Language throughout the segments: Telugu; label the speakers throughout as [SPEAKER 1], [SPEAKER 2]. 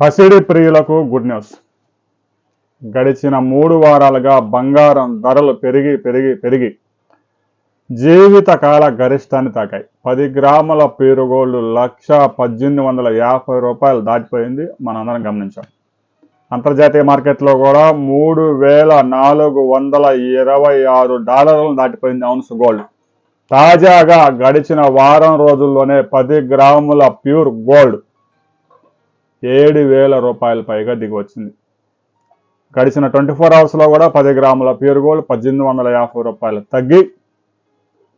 [SPEAKER 1] పసిడి ప్రియులకు గుడ్ న్యూస్. గడిచిన మూడు వారాలుగా బంగారం ధరలు పెరిగి పెరిగి పెరిగి జీవితకాల గరిష్టాన్ని తాకాయి. పది గ్రాముల పీరుగోల్డ్ లక్ష పద్దెనిమిది వందల యాభై రూపాయలు దాటిపోయింది మనందరం గమనించాం. అంతర్జాతీయ మార్కెట్లో కూడా మూడు వేల నాలుగు వందల ఇరవై ఆరు డాలర్లను దాటిపోయింది అవున్స్ గోల్డ్. తాజాగా గడిచిన వారం రోజుల్లోనే పది గ్రాముల ప్యూర్ గోల్డ్ ఏడు వేల రూపాయల పైగా దిగివచ్చింది. గడిచిన ట్వంటీ ఫోర్ అవర్స్లో కూడా పది గ్రాముల ప్యూర్ గోల్డ్ పద్దెనిమిది వందల యాభై రూపాయలు తగ్గి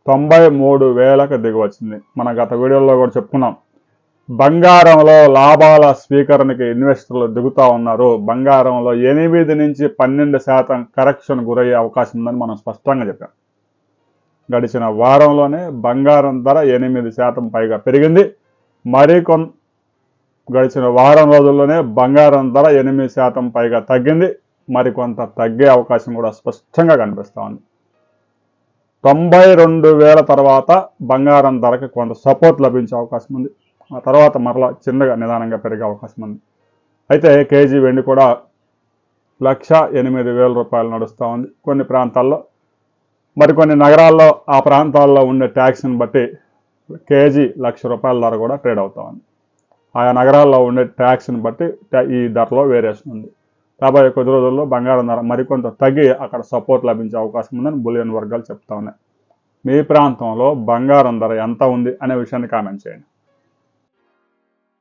[SPEAKER 1] తొంభై మూడు వేలకు దిగివచ్చింది. మన గత వీడియోలో కూడా చెప్పుకున్నాం. బంగారంలో లాభాల స్వీకరణకి ఇన్వెస్టర్లు దిగుతూ ఉన్నారు. బంగారంలో ఎనిమిది నుంచి పన్నెండు శాతం కరెక్షన్ గురయ్యే అవకాశం ఉందని మనం స్పష్టంగా చెప్పాం. గడిచిన వారంలోనే బంగారం ధర ఎనిమిది శాతం పైగా పెరిగింది. మరికొన్ గడిచిన వారం రోజుల్లోనే బంగారం ధర ఎనిమిది శాతం పైగా తగ్గింది. మరికొంత తగ్గే అవకాశం కూడా స్పష్టంగా కనిపిస్తూ ఉంది. తొంభై రెండు వేల తర్వాత బంగారం ధరకు కొంత సపోర్ట్ లభించే అవకాశం ఉంది. ఆ తర్వాత మరలా చిన్నగా నిదానంగా పెరిగే అవకాశం ఉంది. అయితే కేజీ వెండి కూడా లక్ష ఎనిమిది వేల రూపాయలు నడుస్తూ ఉంది. కొన్ని ప్రాంతాల్లో మరికొన్ని నగరాల్లో ఆ ప్రాంతాల్లో ఉండే ట్యాక్స్ని బట్టి కేజీ లక్ష రూపాయల ధర కూడా ట్రేడ్ అవుతా ఉంది. ఆయా నగరాల్లో ఉండే ట్యాక్స్ని బట్టి ఈ ధరలో వేరేస్తుంది. ఉంది రాబోయే కొద్ది రోజుల్లో బంగారం ధర మరికొంత తగ్గి అక్కడ సపోర్ట్ లభించే అవకాశం ఉందని బులియన్ వర్గాలు చెప్తా ఉన్నాయి. మీ ప్రాంతంలో బంగారం ధర ఎంత ఉంది అనే విషయాన్ని కామెంట్ చేయండి.